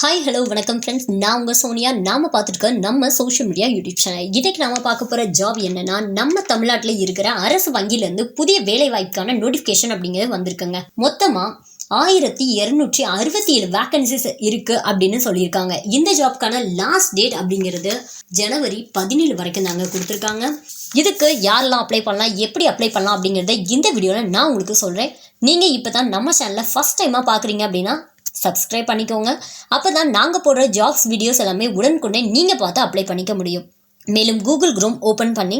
Hi hello வணக்கம் friends நான் உங்கள் சோனியா. நாம பார்த்துருக்க நம்ம சோஷியல் மீடியா யூடியூப் சேனல் இன்னைக்கு நாம் பார்க்க போகிற ஜாப் என்னன்னா நம்ம தமிழ்நாட்டில் இருக்கிற அரசு வங்கியிலேருந்து புதிய வேலைவாய்ப்புக்கான நோட்டிஃபிகேஷன் அப்படிங்கிறது வந்திருக்குங்க. மொத்தமாக ஆயிரத்தி இரநூற்றி அறுபத்தி ஏழு வேக்கன்சிஸ் இருக்குது அப்படின்னு சொல்லியிருக்காங்க. இந்த ஜாப்க்கான லாஸ்ட் டேட் அப்படிங்கிறது ஜனவரி பதினேழு வரைக்கும் தாங்க கொடுத்துருக்காங்க. இதுக்கு யாரெல்லாம் அப்ளை பண்ணலாம் எப்படி அப்ளை பண்ணலாம் அப்படிங்கிறத இந்த வீடியோவில் நான் உங்களுக்கு சொல்கிறேன் நீங்கள் இப்போ தான் நம்ம சேனலில் ஃபஸ்ட் டைமாக பார்க்குறீங்க அப்படின்னா சப்ஸ்கிரைப் பண்ணிக்கோங்க. அப்போ தான் நாங்கள் போடுற ஜாப்ஸ் வீடியோஸ் எல்லாமே உடனுக்குடனே நீங்கள் பார்த்து அப்ளை பண்ணிக்க முடியும். மேலும் கூகுள் குரூம் ஓப்பன் பண்ணி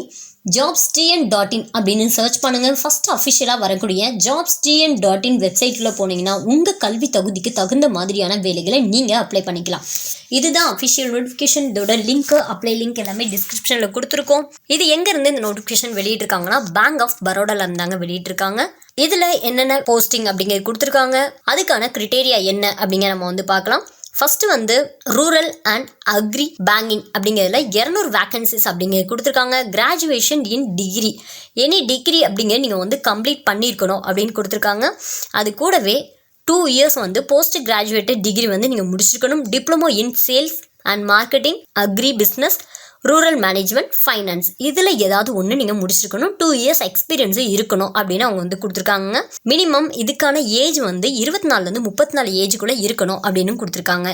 ஜாப்ஸ் டிஎன் டாட் இன் அப்படின்னு சர்ச் பண்ணுங்கள் ஃபஸ்ட் அஃபிஷியலாக வரக்கூடிய ஜாப்ஸ் டிஎன் டாட் இன் வெப்சைட்டில் போனீங்கன்னா உங்கள் கல்வி தகுதிக்கு தகுந்த மாதிரியான வேலைகளை நீங்கள் அப்ளை பண்ணிக்கலாம். இதுதான் அஃபிஷியல் நோட்டிஃபிகேஷன் இதோட லிங்க் அப்ளை லிங்க் எல்லாமே டிஸ்கிரிப்ஷனில் கொடுத்துருக்கோம். இது எங்கேருந்து இந்த நோட்டிஃபிகேஷன் வெளியிட்டிருக்காங்கன்னா பேங்க் ஆஃப் பரோடாவில் இருந்தாங்க வெளியிட்டிருக்காங்க. இதில் என்னென்ன போஸ்டிங் அப்படிங்கிறது கொடுத்துருக்காங்க. அதுக்கான கிரிட்டேரியா என்ன அப்படிங்கிற நம்ம வந்து பார்க்கலாம். ஃபஸ்ட்டு வந்து ரூரல் அண்ட் அக்ரி பேங்கிங் அப்படிங்கிறதுல இரநூறு வேக்கன்சிஸ் அப்படிங்கிறது கொடுத்துருக்காங்க. Graduation in degree any degree அப்படிங்கிறது நீங்கள் வந்து கம்ப்ளீட் பண்ணியிருக்கணும் அப்படின்னு கொடுத்துருக்காங்க. அது கூடவே டூ இயர்ஸ் வந்து போஸ்ட் கிராஜுவேட்டட் டிகிரி வந்து நீங்கள் முடிச்சிருக்கணும். Diploma in sales and marketing agri business rural management finance இதில் ஏதாவது ஒன்று நீங்கள் முடிச்சிருக்கணும். டூ இயர்ஸ் எக்ஸ்பீரியன்ஸு இருக்கணும் அப்படின்னு அவங்க வந்து கொடுத்துருக்காங்க மினிமம் இதுக்கான ஏஜ் வந்து இருபத்தி நாலுலேருந்து முப்பத்தி நாலு ஏஜுக்குள்ளே இருக்கணும் அப்படின்னு கொடுத்துருக்காங்க.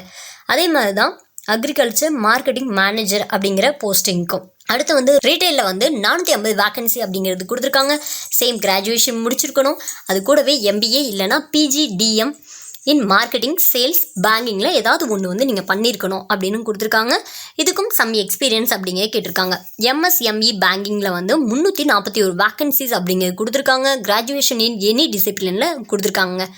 அதே மாதிரி தான் அக்ரிகல்ச்சர் மார்க்கெட்டிங் மேனேஜர் அப்படிங்கிற போஸ்டிங்க்கும் அடுத்து வந்து ரீட்டைலில் வந்து நானூற்றி ஐம்பது வேக்கன்சி அப்படிங்கிறது கொடுத்துருக்காங்க. சேம் கிராஜுவேஷன் முடிச்சிருக்கணும். அது கூடவே எம்பிஏ இல்லைனா PG DM in marketing sales பேங்கிங்கில் ஏதாவது ஒன்று வந்து நீங்கள் பண்ணியிருக்கணும் அப்படின்னு கொடுத்துருக்காங்க. இதுக்கும் சம் எக்ஸ்பீரியன்ஸ் அப்படிங்க கேட்டிருக்காங்க. எம்எஸ்எம்இ பேங்கிங்கில் வந்து முந்நூற்றி நாற்பத்தி ஒரு வேக்கன்சிஸ் அப்படிங்கிறது கொடுத்துருக்காங்க. கிராஜுவேஷன் இன் எனி டிசிப்ளினில் கொடுத்துருக்காங்க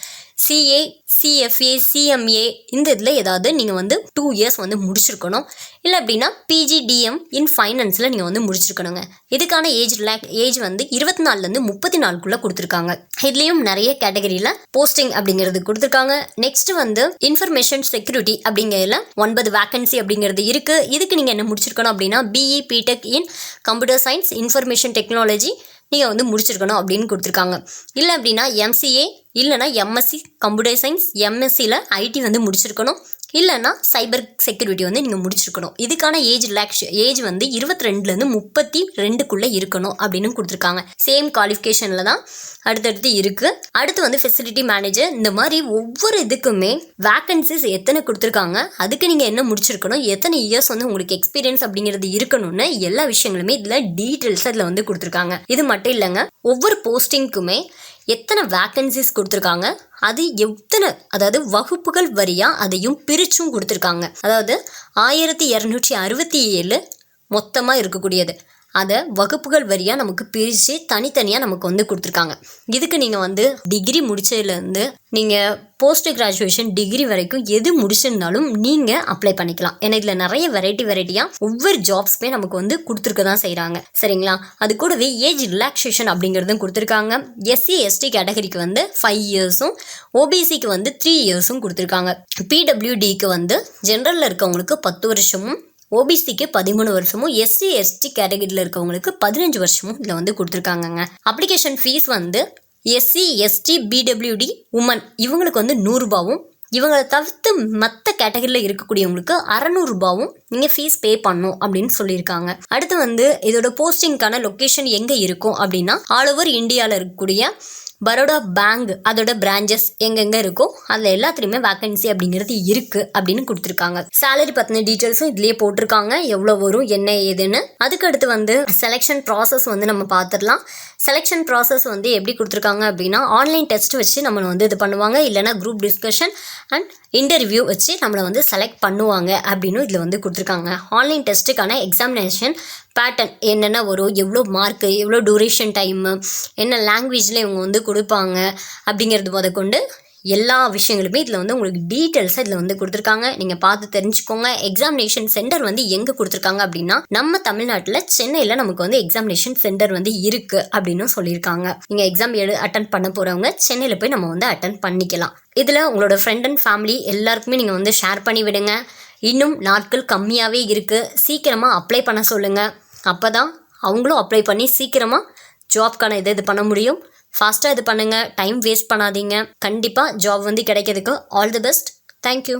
சிஏ சிஎஃப்ஏ சிஎம்ஏ இந்த இதில் ஏதாவது நீங்கள் வந்து டூ இயர்ஸ் வந்து முடிச்சிருக்கணும். இல்லை அப்படின்னா பிஜிடிஎம் இன் ஃபைனான்ஸில் நீங்கள் வந்து முடிச்சிருக்கணுங்க. இதுக்கான ஏஜ் லேக் ஏஜ் வந்து இருபத்தி நாலுலேருந்து முப்பத்தி நாலுக்குள்ளே கொடுத்துருக்காங்க. இதுலேயும் நிறைய கேட்டகரியில் போஸ்டிங் அப்படிங்கிறது கொடுத்துருக்காங்க. நெக்ஸ்ட் வந்து இன்ஃபர்மேஷன் செக்யூரிட்டி அப்படிங்கிறதுல ஒன்பது வேக்கன்சி அப்படிங்கிறது இருக்குது இதுக்கு நீங்கள் என்ன முடிச்சிருக்கணும் அப்படின்னா BE BTech in computer science information technology நீங்கள் வந்து முடிச்சிருக்கணும் அப்படின்னு கொடுத்துருக்காங்க. இல்லை அப்படின்னா எம்சிஏ இல்லைனா எம்எஸ்சி கம்ப்யூட்டர் சயின்ஸ் எம்எஸ்சியில் ஐடி வந்து முடிச்சிருக்கணும். இல்லைன்னா சைபர் செக்யூரிட்டி வந்து நீங்கள் முடிச்சிருக்கணும். இதுக்கான ஏஜ் ரிலாக்ஸ் ஏஜ் வந்து இருபத்தி ரெண்டுலேருந்து முப்பத்தி ரெண்டுக்குள்ளே இருக்கணும் அப்படின்னு கொடுத்துருக்காங்க. சேம் குவாலிஃபிகேஷனில் தான் அடுத்தடுத்து இருக்குது அடுத்து வந்து ஃபெசிலிட்டி மேனேஜர் இந்த மாதிரி ஒவ்வொரு இதுக்குமே வேக்கன்சிஸ் எத்தனை கொடுத்துருக்காங்க அதுக்கு நீங்கள் என்ன முடிச்சிருக்கணும் எத்தனை இயர்ஸ் வந்து உங்களுக்கு எக்ஸ்பீரியன்ஸ் அப்படிங்கிறது இருக்கணும்னு எல்லா விஷயங்களுமே இதில் டீட்டெயில்ஸ் அதில் வந்து கொடுத்துருக்காங்க. இது மட்டும் இல்லைங்க ஒவ்வொரு போஸ்டிங்க்குமே எத்தனை வேக்கன்சிஸ் கொடுத்துருக்காங்க? அது எத்தனை அதாவது வகுப்புகள் வரியாக அதையும் பிரிச்சும் கொடுத்துருக்காங்க. அதாவது ஆயிரத்தி இரநூற்றி அறுபத்தி ஏழு மொத்தமாக இருக்கக்கூடியது. அதை வகுப்புகள் வரியாக நமக்கு பிரித்து தனித்தனியாக நமக்கு வந்து கொடுத்துருக்காங்க. இதுக்கு நீங்கள் வந்து டிகிரி முடித்ததுலேருந்து நீங்கள் போஸ்ட் கிராஜுவேஷன் டிகிரி வரைக்கும் எது முடிச்சிருந்தாலும் நீங்கள் அப்ளை பண்ணிக்கலாம். ஏன்னா இதில் நிறைய வெரைட்டி வெரைட்டியாக ஒவ்வொரு ஜாப்ஸுமே நமக்கு வந்து கொடுத்துருக்க தான் செய்கிறாங்க சரிங்களா? அது கூடவே ஏஜ் ரிலாக்ஸேஷன் அப்படிங்கிறதும் கொடுத்துருக்காங்க. எஸ்சி எஸ்டி கேட்டகரிக்கு வந்து ஃபைவ் இயர்ஸும் ஓபிசிக்கு வந்து த்ரீ இயர்ஸும் கொடுத்துருக்காங்க. பிடபிள்யூடிக்கு வந்து ஜென்ரலில் இருக்கவங்களுக்கு பத்து வருஷமும் ஓபிசிக்கு பதிமூணு வருஷமும் எஸ்சி எஸ்டி கேட்டகரியில் இருக்கவங்களுக்கு பதினஞ்சு வருஷமும் இதில் வந்து கொடுத்துருக்காங்கங்க. அப்ளிகேஷன் ஃபீஸ் வந்து எஸ்சி எஸ்டி பிடபிள்யூடி உமன் இவங்களுக்கு வந்து நூறுரூபாவும் இவங்களை தவிர்த்து மற்ற கேட்டகரியில் இருக்கக்கூடியவங்களுக்கு அறநூறுபாவும் நீங்கள் ஃபீஸ் பே பண்ணும் அப்படின்னு சொல்லியிருக்காங்க. அடுத்து வந்து இதோட போஸ்டிங்க்கான லொக்கேஷன் எங்கே இருக்கும் அப்படின்னா ஆல் ஓவர் இந்தியாவில் இருக்கக்கூடிய பரோடா பேங்க் அதோட பிரான்ச்சஸ் எங்கெங்கே இருக்கோ அதில் எல்லாத்துலேயுமே வேக்கன்சி அப்படிங்கிறது இருக்குது அப்படின்னு கொடுத்துருக்காங்க. சேலரி பற்றின டீட்டெயில்ஸும் இதுலேயே போட்டிருக்காங்க. எவ்வளோ வரும் என்ன ஏதுன்னு. அதுக்கு அடுத்து வந்து செலெக்ஷன் ப்ராசஸ் வந்து நம்ம பார்த்துடலாம் செலெக்ஷன் ப்ராசஸ் வந்து எப்படி கொடுத்துருக்காங்க அப்படின்னா ஆன்லைன் டெஸ்ட் வச்சு நம்மளை வந்து இது பண்ணுவாங்க. இல்லைனா குரூப் டிஸ்கஷன் அண்ட் இன்டர்வியூ வச்சு நம்மளை வந்து செலக்ட் பண்ணுவாங்க அப்படின்னு இதில் வந்து கொடுத்துருக்காங்க. ஆன்லைன் டெஸ்ட்டுக்கான எக்ஸாமினேஷன் பேட்டர்ன் என்னென்ன வரும் எவ்வளோ மார்க்கு எவ்வளோ டூரேஷன் டைமு என்ன லாங்குவேஜில் இவங்க வந்து கொடுப்பாங்க அப்படிங்கிறது முத கொண்டு எல்லா விஷயங்களுமே இதில் வந்து உங்களுக்கு டீட்டெயில்ஸாக இதில் வந்து கொடுத்துருக்காங்க. நீங்கள் பார்த்து தெரிஞ்சுக்கோங்க. எக்ஸாமினேஷன் சென்டர் வந்து எங்கே கொடுத்துருக்காங்க அப்படின்னா நம்ம தமிழ்நாட்டில் சென்னையில் நமக்கு வந்து எக்ஸாமினேஷன் சென்டர் வந்து இருக்குது அப்படின்னு சொல்லியிருக்காங்க. நீங்கள் எக்ஸாம் எடு அட்டன் பண்ண போகிறவங்க சென்னையில் போய் நம்ம வந்து அட்டன் பண்ணிக்கலாம். இதில் உங்களோட ஃப்ரெண்ட் அண்ட் ஃபேமிலி எல்லாருக்குமே நீங்கள் வந்து ஷேர் பண்ணி விடுங்க. இன்னும் நாட்கள் கம்மியாகவே இருக்குது சீக்கிரமாக அப்ளை பண்ண சொல்லுங்கள் அப்போ தான் அவங்களும் அப்ளை பண்ணி சீக்கிரமாக ஜாப்க்கான இது இது பண்ண முடியும். ஃபாஸ்ட்டாக இது பண்ணுங்கள் டைம் வேஸ்ட் பண்ணாதீங்க. கண்டிப்பாக ஜாப் வந்து கிடைக்கிறதுக்கு ஆல் தி பெஸ்ட் தேங்க்யூ